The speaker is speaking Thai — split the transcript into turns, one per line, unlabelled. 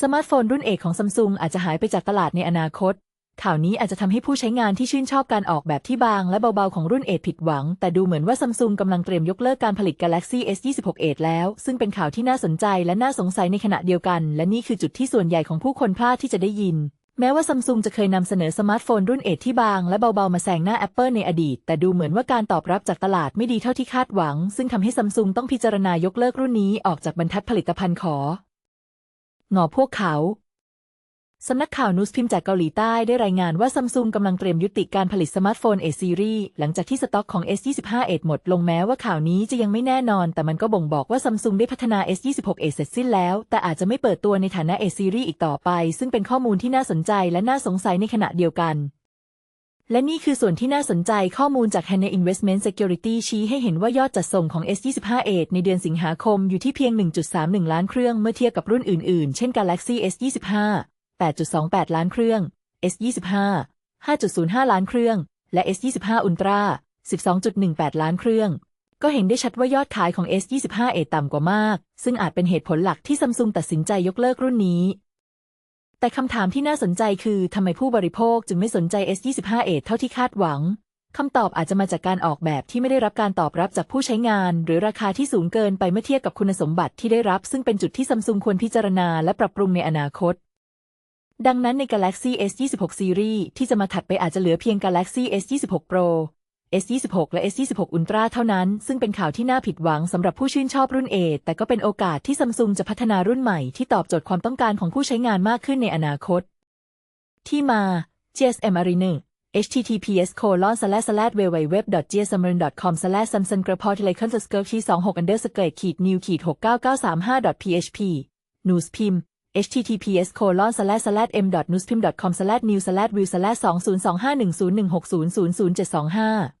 สมาร์ทโฟนรุ่นเอกของซัมซุงอาจจะหายไปจากตลาดในอนาคต ข่าวนี้อาจจะทำให้ผู้ใช้งานที่ชื่นชอบการออกแบบที่บางและเบาๆของรุ่นเอผิดหวัง แต่ดูเหมือนว่าซัมซุงกำลังเตรียมยกเลิกการผลิต Galaxy S26 Edge แล้ว ซึ่งเป็นข่าวที่น่าสนใจและน่าสงสัยในขณะเดียวกัน และนี่คือจุดที่ส่วนใหญ่ของผู้คนพลาดที่จะได้ยิน แม้ว่าซัมซุงจะเคยนำเสนอสมาร์ทโฟนรุ่นเอที่บางและเบาๆมาแซงหน้า Apple ในอดีต แต่ดูเหมือนว่าการตอบรับจากตลาดไม่ดีเท่าที่คาดหวัง ซึ่งทำให้ซัมซุงต้องพิจารณายกเลิกรุ่นนี้ออกจากบรรทัดผลิตภัณฑ์ขอ งอพวกเขา สำนักข่าวนูสพิมพ์จากเกาหลีใต้ได้รายงานว่าซัมซุงกำลังเตรียมยุติการผลิตสมาร์ทโฟน A Series หลังจากที่สต็อกของ S25 Edge หมดลงแม้ว่าข่าวนี้จะยังไม่แน่นอน แต่มันก็บ่งบอกว่าซัมซุงได้พัฒนา S26 Edge เสร็จสิ้นแล้ว แต่อาจจะไม่เปิดตัวในฐานะ A Series อีกต่อไป ซึ่งเป็นข้อมูลที่น่าสนใจและน่าสงสัยในขณะเดียวกัน และนี่คือส่วนที่น่าสนใจข้อมูลจาก Hana Investment Security ชี้ให้เห็นว่ายอดจัดส่งของ S25 Edge ในเดือนสิงหาคมอยู่ที่เพียง 1.31 ล้านเครื่องเมื่อเทียบกับรุ่นอื่นๆ เช่น Galaxy S25 8.28 ล้านเครื่อง S25 5.05 ล้านเครื่อง และ S25 Ultra 12.18 ล้านเครื่อง ก็เห็นได้ชัดว่ายอดขายของ S25 เอต่ำกว่ามาก ซึ่งอาจเป็นเหตุผลหลักที่ซัมซุงตัดสินใจยกเลิกรุ่นนี้ แต่คำถามที่น่าสนใจคือทำไมผู้บริโภคจึงไม่สนใจ S25 เอเท่าที่คาดหวังคำตอบอาจจะมาจากการออกแบบที่ไม่ได้รับการตอบรับจากผู้ใช้งาน หรือราคาที่สูงเกินไปเมื่อเทียบกับคุณสมบัติที่ได้รับ ซึ่งเป็นจุดที่ซัมซุงควรพิจารณาและปรับปรุงในอนาคต ดังนั้นใน Galaxy S26 Series ที่จะมาถัดไปอาจจะเหลือเพียง Galaxy S26 Pro S26 และ S26 Ultra เท่านั้น ซึ่งเป็นข่าวที่น่าผิดหวังสำหรับผู้ชื่นชอบรุ่น A แต่ก็เป็นโอกาสที่ซัมซุงจะพัฒนารุ่นใหม่ที่ตอบโจทย์ความต้องการของผู้ใช้งานมากขึ้นในอนาคต ที่มา GSM Arena https colon slash slash www gsmrin com slash samsung กระพอ telecom skirt ที่26 underscore ขีด new ขีด69935 php news พิมพ์ https colon slash slash m newspim com slash new slash view slash 20251016000075